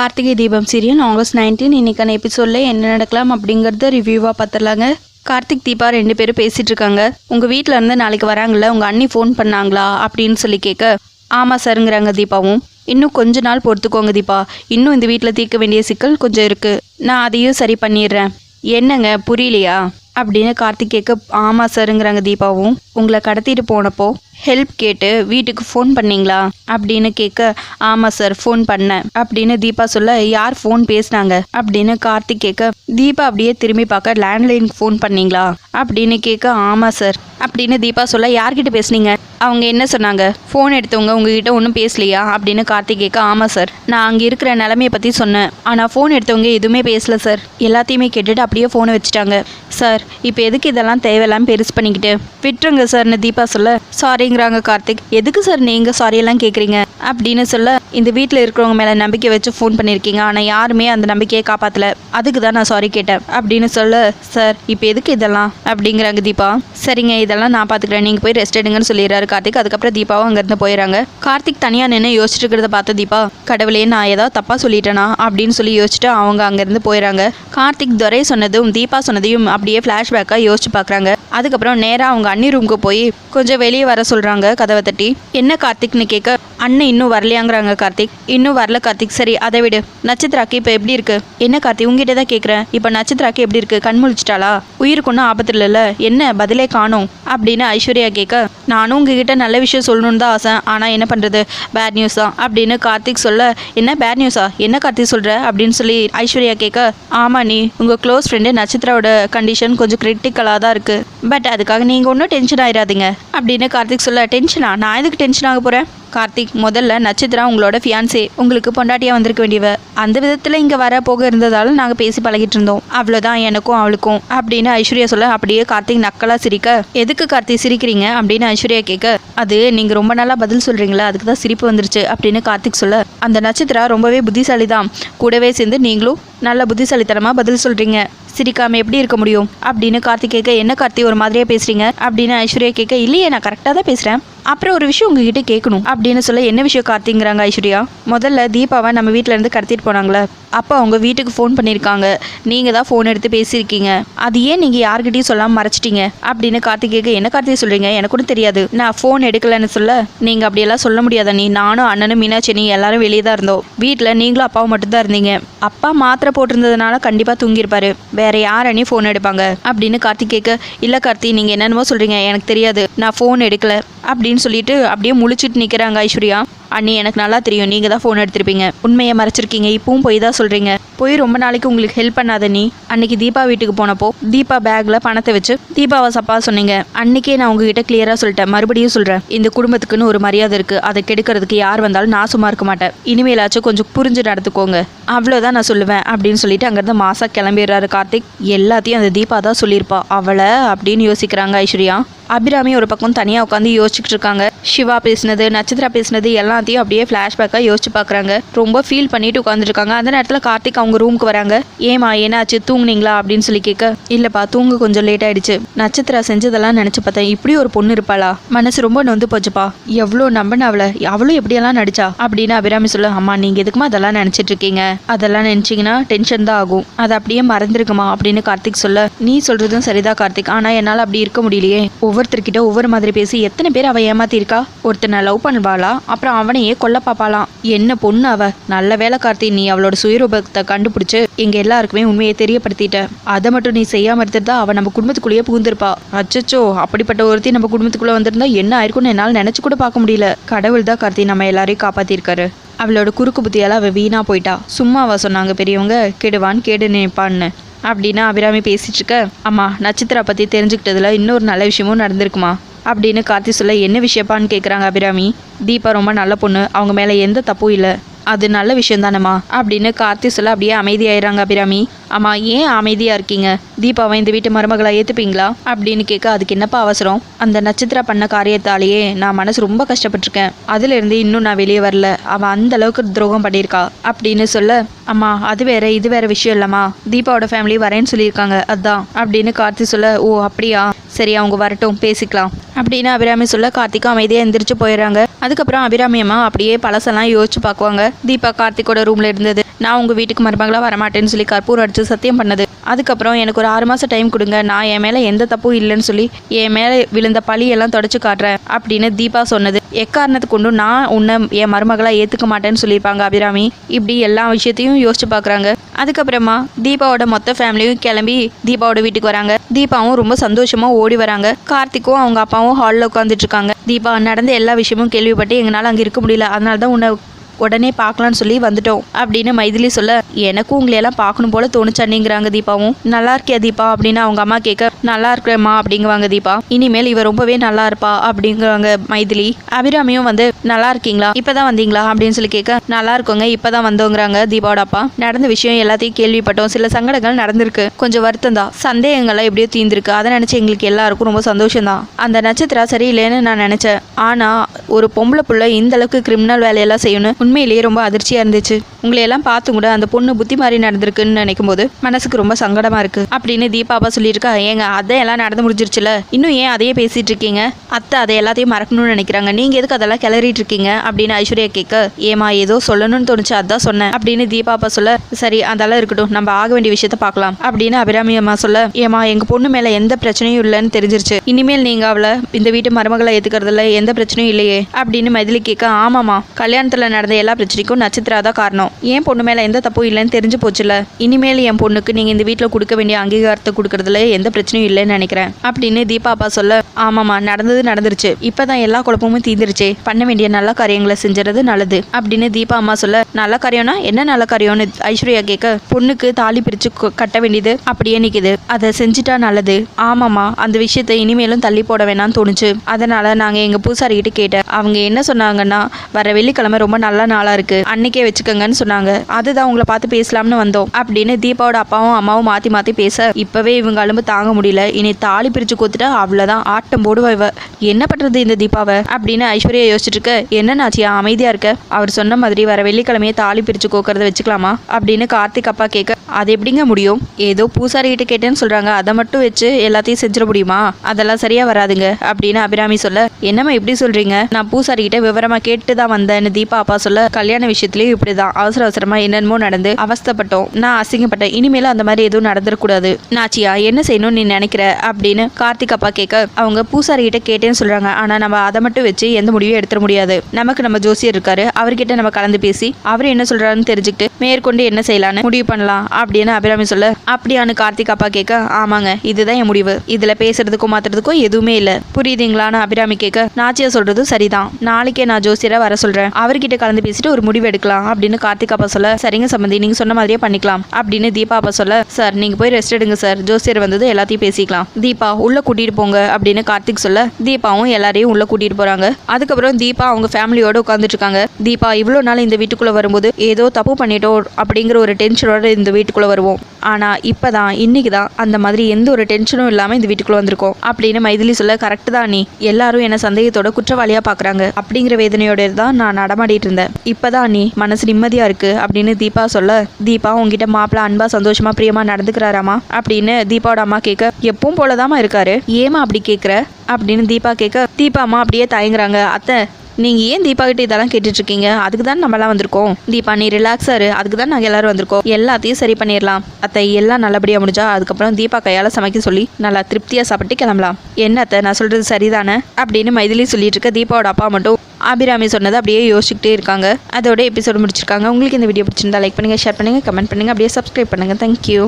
Karthigai Deepam serial August nineteen இன்னைக்கான எபிசோடில் என்ன நடக்கலாம் அப்படிங்கிறத ரிவ்யூவாக பார்த்துடலாங்க கார்த்திக் தீபா ரெண்டு பேரும் பேசிகிட்டு இருக்காங்க. உங்கள் வீட்டில் இருந்து நாளைக்கு வராங்கள உங்கள் அண்ணி ஃபோன் பண்ணாங்களா அப்படின்னு சொல்லி கேட்க ஆமாம் சாருங்கிறாங்க தீபாவும். இன்னும் கொஞ்ச நாள் பொறுத்துக்கோங்க தீபா. இன்னும் இந்த வீட்டில் தீர்க்க வேண்டிய சிக்கல் கொஞ்சம் இருக்குது நான் அதையும் சரி பண்ணிடுறேன். என்னங்க புரியலையா? அப்படின்னு கார்த்திக் கேட்க ஆமாம் சாருங்கிறாங்க தீபாவும். உங்களை கடத்திட்டு போனப்போ ஹெல்ப் கேட்டு வீட்டுக்கு ஃபோன் பண்ணீங்களா? அப்படின்னு கேட்க ஆமாம் சார் ஃபோன் பண்ணேன். அப்படின்னு தீபா சொல்ல யார் ஃபோன் பேசுனாங்க? அப்படின்னு கார்த்திக் கேட்க தீபா அப்படியே திரும்பி பார்க்க லேண்ட்லைனுக்கு ஃபோன் பண்ணீங்களா? அப்படின்னு கேட்க ஆமாம் சார். அப்படின்னு தீபா சொல்ல யார்கிட்ட பேசுனீங்க? அவங்க என்ன சொன்னாங்க? ஃபோன் எடுத்தவங்க உங்ககிட்ட ஒன்றும் பேசலையா? அப்படின்னு கார்த்திக் கேட்க ஆமாம் சார் நான் அங்கே இருக்கிற நிலமையை பற்றி சொன்னேன். ஆனால் ஃபோன் எடுத்தவங்க எதுவுமே பேசல சார் எல்லாத்தையுமே கேட்டுட்டு அப்படியே ஃபோனை வச்சுட்டாங்க. சார் இப்போ எதுக்கு இதெல்லாம் தேவையில்லாம பெருசு பண்ணிக்கிட்டு? விட்டுருங்க சார்னு தீபா சொல்ல சாரிங்கிறாங்க கார்த்திக். எதுக்கு சார் நீங்கள் சாரியெல்லாம் கேட்குறீங்க அப்படின்னு சொல்ல இந்த வீட்டில் இருக்கிறவங்க மேலே நம்பிக்கை வச்சு ஃபோன் பண்ணியிருக்கீங்க ஆனால் யாருமே அந்த நம்பிக்கையை காப்பாற்றல அதுக்கு தான் நான் சாரி கேட்டேன். அப்படின்னு சொல்ல சார் இப்போ எதுக்கு இதெல்லாம்? அப்படிங்கிறாங்க தீபா. சரிங்க இதெல்லாம் நான் பார்த்துக்கிறேன் நீங்கள் போய் ரெஸ்ட் எடுங்கன்னு சொல்லிடுறாரு கார்த்திக் அதுக்கப்புறம் தீபாவும் அங்கேருந்து போயிடறாங்க கார்த்திக் தனியாக நின்று யோசிச்சுட்டு இருக்கிறத பார்த்த தீபா கடவுளே நான் ஏதாவது தப்பாக சொல்லிட்டேனா? அப்படின்னு சொல்லி யோசிச்சுட்டு அவங்க அங்கேருந்து போயிடறாங்க கார்த்திக் துரை சொன்னதும் தீபா சொன்னதையும் அப்படியே ஃப்ளாஷ்பேக்காக யோசிச்சு பார்க்குறாங்க. அதுக்கப்புறம் நேராக அவங்க அண்ணி ரூமுக்கு போய் கொஞ்சம் வெளியே வர சொல்கிறாங்க கதவை தட்டி. என்ன கார்த்திக்னு கேட்க அண்ணன் இன்னும் வரலையாங்கிறாங்க கார்த்திக். இன்னும் வரல கார்த்திக். சரி அதை விடு. நட்சத்திராக்கு இப்போ எப்படி இருக்கு? என்ன கார்த்திக் உங்ககிட்ட தான் கேட்குறேன் இப்போ நட்சத்திராக்கு எப்படி இருக்கு? கண் முழிச்சிட்டாளா? உயிருக்கு ஒன்றும் ஆபத்து இல்லைல்ல. என்ன பதிலே காணோம். அப்படின்னு ஐஸ்வர்யா கேட்க நானும் உங்ககிட்ட நல்ல விஷயம் சொல்லணும்னு தான் ஆசை. ஆனால் என்ன பண்ணுறது பேட் நியூஸ் தான் அப்படின்னு கார்த்திக் சொல்ல என்ன பேட் நியூஸா என்ன கார்த்திக் சொல்கிற அப்படின்னு சொல்லி ஐஸ்வர்யா கேட்க ஆமாம் நீ உங்கள் க்ளோஸ் ஃப்ரெண்டு நட்சத்திராவோட கண்டிஷன் கொஞ்சம் கிரிட்டிக்கலாக தான் இருக்குது பட் அதுக்காக நீங்கள் ஒன்றும் டென்ஷன் ஆயிடாதீங்க அப்படின்னு கார்த்திக் சொல்ல டென்ஷனா நான் எதுக்கு டென்ஷன் ஆக போகிறேன் கார்த்திக் முதல்ல நட்சத்திரா உங்களோட ஃபியான்சே உங்களுக்கு பொண்டாட்டியாக வந்திருக்க வேண்டியவ. அந்த விதத்தில் இங்கே வர போக இருந்ததால நாங்கள் பேசி பழகிட்டு இருந்தோம். அவ்வளோதான் எனக்கும் அவளுக்கும். அப்படின்னு ஐஸ்வர்யா சொல்ல அப்படியே கார்த்திக் நக்கலாக சிரிக்க. எதுக்கு கார்த்திக் சிரிக்கிறீங்க? அப்படின்னு ஐஸ்வர்யா கேட்க. அது நீங்கள் ரொம்ப நாளாக பதில் சொல்கிறீங்களா அதுக்கு தான் சிரிப்பு வந்துருச்சு. அப்படின்னு கார்த்திக் சொல்ல. அந்த நட்சத்திரா ரொம்பவே புத்திசாலி தான் கூடவே சேர்ந்து நீங்களும் நல்ல புத்திசாலித்தனமாக பதில் சொல்கிறீங்க சிரிக்காம எப்படி இருக்க முடியும்? அப்படின்னு கார்த்திக் கேட்க. என்ன கார்த்தி ஒரு மாதிரியே பேசுறீங்க? அப்படின்னு ஐஸ்வர்யா கேட்க. இல்லையே நான் கரெக்டாக தான் பேசுகிறேன் அப்புறம் ஒரு விஷயம் உங்ககிட்ட கேட்கணும். அப்படின்னு சொல்ல என்ன விஷயம் கார்த்திங்கிறாங்க ஐஸ்வர்யா? முதல்ல தீபாவை நம்ம வீட்டிலேருந்து இருந்து கடத்திட்டு போனாங்களே அப்போ அவங்க வீட்டுக்கு ஃபோன் பண்ணியிருக்காங்க. நீங்கள் தான் ஃபோன் எடுத்து பேசியிருக்கீங்க. அது ஏன் நீங்கள் யார்கிட்டயும் சொல்லாமல் மறைச்சிட்டீங்க? அப்படின்னு கார்த்திக் கேட்க என்ன கார்த்திக் சொல்கிறீங்க எனக்கு கூட தெரியாது. நான் ஃபோன் எடுக்கலைன்னு சொல்ல நீங்கள் அப்படியெல்லாம் சொல்ல முடியாத நீ? நானும் அண்ணனும் மீனாட்சி நீ எல்லாரும் வெளியே தான் இருந்தோம். வீட்டில் நீங்களும் அப்பாவும் மட்டும்தான் இருந்தீங்க. அப்பா மாத்திரை போட்டிருந்ததுனால கண்டிப்பாக தூங்கியிருப்பாரு. வேற யார் ஃபோன் எடுப்பாங்க? அப்படின்னு கார்த்திக் கேட்க இல்லை கார்த்தி நீங்கள் என்னென்னமோ சொல்கிறீங்க எனக்கு தெரியாது. நான் ஃபோன் எடுக்கல. அப்படின்னு சொல்லிட்டு அப்படியே முழிச்சிட்டு நிற்கிறாங்க ஐஸ்வர்யா. அண்ணி எனக்கு நல்லா தெரியும். நீங்கள் தான் ஃபோன் எடுத்திருப்பீங்க. உண்மையை மறைச்சிருக்கீங்க. இப்பவும் போய் தான் சொல்கிறீங்க போய் ரொம்ப நாளைக்கு உங்களுக்கு ஹெல்ப் பண்ணாத நீ அன்னைக்கு தீபா வீட்டுக்கு போனப்போ தீபா பேக்கில் பணத்தை வச்சு தீபாவை சப்பா சொன்னீங்க. அன்னைக்கே நான் உங்ககிட்ட கிளியராக சொல்லிட்டேன். மறுபடியும் சொல்கிறேன் இந்த குடும்பத்துக்குன்னு ஒரு மரியாதை இருக்குது அதை கெடுக்கிறதுக்கு யார் வந்தாலும் நான் சும்மா இருக்க மாட்டேன். இனிமேலாச்சும் கொஞ்சம் புரிஞ்சு நடத்துக்கோங்க அவ்வளோதான் நான் சொல்லுவேன் அப்படின்னு சொல்லிட்டு அங்கேருந்து மாசா கிளம்பிடுறாரு கார்த்திக். எல்லாத்தையும் அந்த தீபா தான் சொல்லியிருப்பா. அவளை? அப்படின்னு யோசிக்கிறாங்க ஐஸ்வர்யா. அபிராமி ஒரு பக்கம் தனியாக உட்காந்து யோசிச்சுட்டு இருக்காங்க. சிவா பேசினது நட்சத்திரா பேசினது எல்லாத்தையும் அப்படியே ஃப்ளாஷ்பேக்காக யோசிச்சு பார்க்குறாங்க ரொம்ப ஃபீல் பண்ணிட்டு உட்காந்துருக்காங்க அந்த நேரத்தில் கார்த்திக் அவங்க ரூமுக்கு வராங்க. ஏமா என்னாச்சு? தூங்குனீங்களா? அப்படின்னு சொல்லி கேட்க இல்லைப்பா தூங்க கொஞ்சம் லேட் ஆயிடுச்சு. நட்சத்திரா செஞ்சதெல்லாம் நினச்சி பார்த்தேன். இப்படி ஒரு பொண்ணு இருப்பாளா? மனசு ரொம்ப நொந்து போச்சுப்பா. எவ்வளோ நம்பின அவளை? அவளும் எப்படியெல்லாம் நடிச்சா? அப்படின்னு அபிராமி சொல்ல அம்மா நீங்கள் எதுக்குமா அதெல்லாம் நினச்சிட்டு இருக்கீங்க? அதெல்லாம் நினச்சிங்கன்னா டென்ஷன் தான் ஆகும். அதை அப்படியே மறந்துருக்குமா அப்படின்னு கார்த்திக் சொல்ல நீ சொல்கிறதும் சரிதான் கார்த்திக். ஆனால் என்னால் அப்படி இருக்க முடியலையே. ஒவ்வொருத்தர்கிட்ட ஒவ்வொரு மாதிரி பேசி எத்தனை பேர் அவள் ஏமாத்திருக்கா ஒருத்தனை லவ் பண்ணுவாளா? அப்புறம் அவனையே கொல்ல பாப்பாளாம். என்ன பொண்ணு அவ? நல்ல வேலை கார்த்தி நீ அவளோட சுயரூபத்தை கண்டுபிடிச்சு எங்க எல்லாருக்குமே உண்மையை தெரியப்படுத்திட்ட. அதை மட்டும் நீ செய்யாம இருந்திருந்தா அவ நம்ம குடும்பத்துக்குள்ளேயே புகுந்திருப்பா. அச்சச்சோ அப்படிப்பட்ட ஒருத்தி நம்ம குடும்பத்துக்குள்ள வந்திருந்தா என்ன ஆயிருக்கும்னு என்னால் நினைச்சு கூட பார்க்க முடியல. கடவுள் தான் கார்த்தி நம்ம எல்லாரையும் காப்பாத்திருக்காரு. அவளோட குறுக்கு புத்தியால அவ வீணா போயிட்டா. சும்மா அவ சொன்னாங்க பெரியவங்க கெடுவான் கேடு நினைப்பான்னு. அப்படின்னு அபிராமி பேசிட்டு இருக்க. அம்மா நட்சத்திரா பற்றி தெரிஞ்சுக்கிட்டதுல இன்னொரு நல்ல விஷயமும் நடந்திருக்குமா? அப்படின்னு கார்த்தி சொல்ல என்ன விஷயப்பான்னு கேட்குறாங்க அபிராமி? தீபா ரொம்ப நல்ல பொண்ணு. அவங்க மேலே எந்த தப்பும் இல்லை. அது நல்ல விஷயம் தானேம்மா அப்படின்னு கார்த்தி சொல்ல அப்படியே அமைதியாயிடுறாங்க அபிராமி. அம்மா ஏன் அமைதியாக இருக்கீங்க? தீபாவை இந்த வீட்டு மருமகளை ஏற்றுப்பீங்களா அப்படின்னு கேட்க அதுக்கு என்னப்பா அவசரம்? அந்த நட்சத்திரம் பண்ண காரியத்தாலேயே நான் மனசு ரொம்ப கஷ்டப்பட்டிருக்கேன். அதுலேருந்து இன்னும் நான் வெளியே வரல. அவன் அந்த அளவுக்கு துரோகம் பண்ணியிருக்கா. அப்படின்னு சொல்ல அம்மா அது வேற இது வேற விஷயம் இல்லைம்மா. தீபாவோட ஃபேமிலி வரேன்னு சொல்லியிருக்காங்க. அதான். அப்படின்னு கார்த்தி சொல்ல ஓ அப்படியா? சரி அவங்க வரட்டும் பேசிக்கலாம். அப்படின்னு அபிராமி சொல்ல கார்த்திக்கும் அமைதியாக எந்திரிச்சு போயிடுறாங்க. அதுக்கப்புறம் அபிராமி அம்மா அப்படியே பழசெல்லாம் யோசிச்சு பார்க்குவாங்க. தீபா கார்த்திக்கோட ரூமில் இருந்தது. நான் உங்கள் வீட்டுக்கு மருமகளாக வரமாட்டேன்னு சொல்லி கற்பூரம் அடித்து சத்தியம் பண்ணது. அதுக்கப்புறம் எனக்கு ஒரு ஆறு மாதம் டைம் கொடுங்க. நான் என் மேலே எந்த தப்பும் இல்லைன்னு சொல்லி என் மேலே விழுந்த பழியெல்லாம் தொடச்சி காட்டுறேன் அப்படின்னு தீபா சொன்னது. எக்காரணத்துக்கு கொண்டும் நான் உன்னை என் மருமகளாக ஏற்றுக்க மாட்டேன்னு சொல்லியிருப்பாங்க அபிராமி. இப்படி எல்லா விஷயத்தையும் யோசிச்சு பார்க்குறாங்க. அதுக்கப்புறமா தீபாவோட மொத்த ஃபேமிலியும் கிளம்பி தீபாவோட வீட்டுக்கு வராங்க. தீபாவும் ரொம்ப சந்தோஷமாக ஓடி வராங்க. கார்த்திக்கும் அவங்க அப்பாவும் ஹாலில் உட்காந்துட்டு இருக்காங்க. தீபா நடந்த எல்லா விஷயமும் கேள்விப்பட்டு எங்களால் அங்கே இருக்க முடியல. அதனால தான் உன்னை உடனே பார்க்கலான்னு சொல்லி வந்துட்டோம். அப்படின்னு மைதிலி சொல்ல எனக்கும் உங்களையெல்லாம் பார்க்கணும் போல தோணுச்சன்னிங்கிறாங்க தீபாவும். நல்லா இருக்கியா தீபா? அப்படின்னு அவங்க அம்மா கேட்க நல்லா இருக்கிறேம்மா அப்படிங்குவாங்க தீபா. இனிமேல் இவ ரொம்பவே நல்லா இருப்பா அப்படிங்குவாங்க மைதிலி. அபிராமியும் வந்து நல்லா இருக்கீங்களா? இப்பதான் வந்தீங்களா? அப்படின்னு சொல்லி கேட்க நல்லா இருக்கோங்க இப்பதான் வந்தோங்கிறாங்க தீபாவோட அப்பா. நடந்த விஷயம் எல்லாத்தையும் கேள்விப்பட்டோம். சில சங்கடங்கள் நடந்திருக்கு. கொஞ்சம் வருத்தம் தான். சந்தேகங்கள்லாம் எப்படியோ தீர்ந்திருக்கு. அதை நினைச்சு எங்களுக்கு எல்லாருக்கும் ரொம்ப சந்தோஷம் தான். அந்த நட்சத்திரம் சரியில்லைன்னு நான் நினைச்சேன். ஆனா ஒரு பொம்பளை புள்ள இந்த அளவுக்கு கிரிமினல் வேலையெல்லாம் செய்யணும் உண்மையிலேயே ரொம்ப அதிர்ச்சியா இருந்துச்சு. உங்களையெல்லாம் பார்த்தும் பார்த்து கூட அந்த பொண்ணு புத்தி மாதிரி நடந்திருக்குன்னு நினைக்கும் போது மனசுக்கு ரொம்ப சங்கடமா இருக்கு. அப்படின்னு தீபாப்பா சொல்லியிருக்கா ஏங்க அதையெல்லாம் நடந்து முடிஞ்சிருச்சுல இன்னும் ஏன் அதையே பேசிட்டு இருக்கீங்க? அத்தை அதை எல்லாத்தையும் மறக்கணும்னு நினைக்கிறாங்க. நீங்க எதுக்கு அதெல்லாம் கிளறிட்டு இருக்கீங்க? அப்படின்னு ஐஸ்வர்யா கேட்க ஏமா ஏதோ சொல்லணும்னு தோணுச்சு அதான் சொன்னேன். அப்படின்னு தீபாப்பா சொல்ல சரி அதெல்லாம் இருக்கட்டும் நம்ம ஆக வேண்டிய விஷயத்த பார்க்கலாம். அப்படின்னு அபிராமி அம்மா சொல்ல ஏமா எங்க பொண்ணு மேல எந்த பிரச்சனையும் இல்லைன்னு தெரிஞ்சிருச்சு. இனிமேல் நீங்க அவளை இந்த வீட்டு மருமகளை ஏத்துக்கிறதுல எந்த பிரச்சனையும் இல்லையே அப்படின்னு மதிலி கேட்க ஆமாமா கல்யாணத்துல நடந்த எல்லா பிரச்சனைக்கும் நட்சத்திரா தான் காரணம். ஏன் பொண்ணு மேல எந்த தப்பும் இல்லைன்னு தெரிஞ்சு போச்சுல? இனிமேல் என் பொண்ணுக்கு நீங்க இந்த வீட்டில் கொடுக்க வேண்டிய அங்கீகாரத்தை கொடுக்கறதுல எந்த பிரச்சனையும் இல்லைன்னு நினைக்கிறேன். அப்படின்னு தீபா அப்பா சொல்ல ஆமாமா நடந்தது நடந்துருச்சு. இப்பதான் எல்லா குழப்பமும் தீந்துருச்சே. பண்ண வேண்டிய நல்ல காரியங்களை செஞ்சுறது நல்லது. அப்படின்னு தீபா அம்மா சொல்ல நல்ல காரியம்னா என்ன நல்ல காரியம்னு ஐஸ்வர்யா கேட்க பொண்ணுக்கு தாலி பிரிச்சு கட்ட வேண்டியது அப்படியே நிக்குது. அதை செஞ்சுட்டா நல்லது. ஆமாமா அந்த விஷயத்தை இனிமேலும் தள்ளி போட வேணாம்னு தோணுச்சு. அதனால நாங்க எங்க பூசாரி கிட்ட கேட்டேன். அவங்க என்ன சொன்னாங்கன்னா வர வெள்ளிக்கிழமை ரொம்ப நல்ல நாளா இருக்கு. அன்னைக்கே வச்சுக்கோங்கன்னு சொன்னாங்க. அதுதான் உங்களை பார்த்து பேசலாம்னு வந்தோம். அப்படின்னு தீபாவோட அப்பாவும் அம்மாவும் மாத்தி மாத்தி பேச இப்பவே இவங்க அலும்பு தாங்க முடியல. இனி தாலி பிரிச்சு கொடுத்துட்டா அவ்வளவுதான். ஆட்டம் போடுவா இவ. என்ன பண்றது இந்த தீபாவை? அப்படின்னு ஐஸ்வர்யா யோசிச்சுட்டு இருக்க என்னன்னாச்சியா அமைதியாக அமைதியா இருக்க. அவர் சொன்ன மாதிரி வர வெள்ளிக்கிழமையே தாலி பிரிச்சு கோக்கறத வச்சுக்கலாமா? அப்படின்னு கார்த்திக் அப்பா கேட்க அது எப்படிங்க முடியும்? ஏதோ பூசாரி கிட்ட கேட்டேன்னு சொல்றாங்க. அதை மட்டும் வச்சு எல்லாத்தையும் செஞ்சிட முடியுமா? அதெல்லாம் சரியா வராதுங்க. அப்படின்னு அபிராமி சொல்ல என்னம்மா எப்படி சொல்றீங்க? நான் பூசாரி கிட்ட விவரமா கேட்டு தான் வந்தேன்னு தீபா அப்பா சொல்ல கல்யாண விஷயத்துலயும் இப்படிதான். அவசர அவசரமா என்னென்னமோ நடந்து அவஸ்தப்பட்டோம். நான் அசிங்கப்பட்டேன். இனிமேலும் அந்த மாதிரி எதுவும் நடந்துடக்கூடாது நாச்சியா என்ன செய்யணும்னு நீ நினைக்கிற? அப்படின்னு கார்த்திக் அப்பா கேட்க அவங்க பூசாரி கிட்ட கேட்டேன்னு சொல்றாங்க. ஆனா நம்ம அதை மட்டும் வச்சு எந்த முடிவும் எடுத்துட முடியாது. நமக்கு நம்ம ஜோசியர் இருக்காரு. அவர்கிட்ட நம்ம கலந்து பேசி அவர் என்ன சொல்றாருன்னு தெரிஞ்சுக்கிட்டு மேற்கொண்டு என்ன செய்யலாம்னு முடிவு பண்ணலாம் அப்படின்னு அபிராமி சொல்ல அப்படியான்னு கார்த்திக் அப்பா கேட்க ஆமாங்க இதுதான் என் முடிவு. இதுல பேசுறதுக்கும் மாத்துறதுக்கும் எதுவுமே இல்ல. புரியுதுங்களான்னு அபிராமி கேட்க நாச்சியா சொல்றதும் சரிதான். நாளைக்கே நான் ஜோசியரை வர சொல்றேன். அவர்கிட்ட கலந்து பேசிட்டு ஒரு முடிவு எடுக்கலாம் அப்படின்னு கார்த்திக் அப்பா சொல்ல சரிங்க சம்பந்தி நீங்க சொன்ன மாதிரியே பண்ணிக்கலாம் அப்படின்னு தீபா அப்பா சொல்ல சார் நீங்க போய் ரெஸ்ட் எடுங்க சார். ஜோசியர் வந்தது எல்லாத்தையும் பேசிக்கலாம். தீபா உள்ள கூட்டிட்டு போங்க அப்படின்னு கார்த்திக் சொல்ல தீபாவும் எல்லாரையும் உள்ள கூட்டிட்டு போறாங்க. அதுக்கப்புறம் தீபா அவங்க ஃபேமிலியோட உட்காந்துட்டு இருக்காங்க. தீபா இவ்வளோ நாள் இந்த வீட்டுக்குள்ள வரும்போது ஏதோ தப்பு பண்ணிட்டோம் அப்படிங்கிற ஒரு டென்ஷனோட இந்த வீட்டுக்குள்ள வருவோம். ஆனா இப்பதான் இன்னைக்கு தான் அந்த மாதிரி எந்த ஒரு டென்ஷனும் இல்லாம இந்த வீட்டுக்குள்ள வந்திருக்கோம் அப்படின்னு மைதிலி சொல்ல கரெக்ட் தான் நீ. எல்லாரும் என்ன சந்தேகத்தோட குற்றவாளியா பாக்குறாங்க அப்படிங்கிற வேதனையோட தான் நான் நடமாடிட்டு இருந்தேன். இப்பதான் நீ மனசு நிம்மதியா இருக்கு அப்படின்னு தீபா சொல்ல தீபா உங்ககிட்ட மாப்பிள்ள அன்பா சந்தோஷமா பிரியமா நடந்துக்கிறாராமா? அப்படின்னு தீபாவோட அம்மா கேட்க எப்பவும் போலதாம்மா இருக்காரு. ஏமா அப்படி கேக்குற? அப்படின்னு தீபா கேட்க தீபா அம்மா அப்படியே தயங்குறாங்க. அத்தை நீங்க ஏன் தீபா கிட்ட இதெல்லாம் கேட்டுட்டு இருக்கீங்க அதுக்கு தான் நம்மளாம் வந்திருக்கோம். தீபா நீ ரிலாக்ஸ் இரு. அதுக்கு தான் நாங்க எல்லாரும் வந்திருக்கோம். எல்லாத்தையும் சரி பண்ணிடலாம். அத்தை எல்லாம் நல்லபடியா முடிஞ்சா அதுக்கப்புறம் தீபா கையால சமைக்க சொல்லி நல்லா திருப்தியா சாப்பிட்டு கிளம்பலாம். என்ன அத்தை நான் சொல்றது சரிதானே? அப்படின்னு மைதிலி சொல்லிட்டு இருக்க தீபாவோட அப்பா மட்டும் அபிராமி சொன்னதை அப்படியே யோசிச்சுக்கிட்டே இருக்காங்க. அதோட எபிசோடு முடிச்சிருக்காங்க. உங்களுக்கு இந்த வீடியோ பிடிச்சிருந்தா லைக் பண்ணுங்க ஷேர் பண்ணுங்க கமெண்ட் பண்ணுங்க. அப்படியே சப்ஸ்கிரைப் பண்ணுங்க. தேங்க்யூ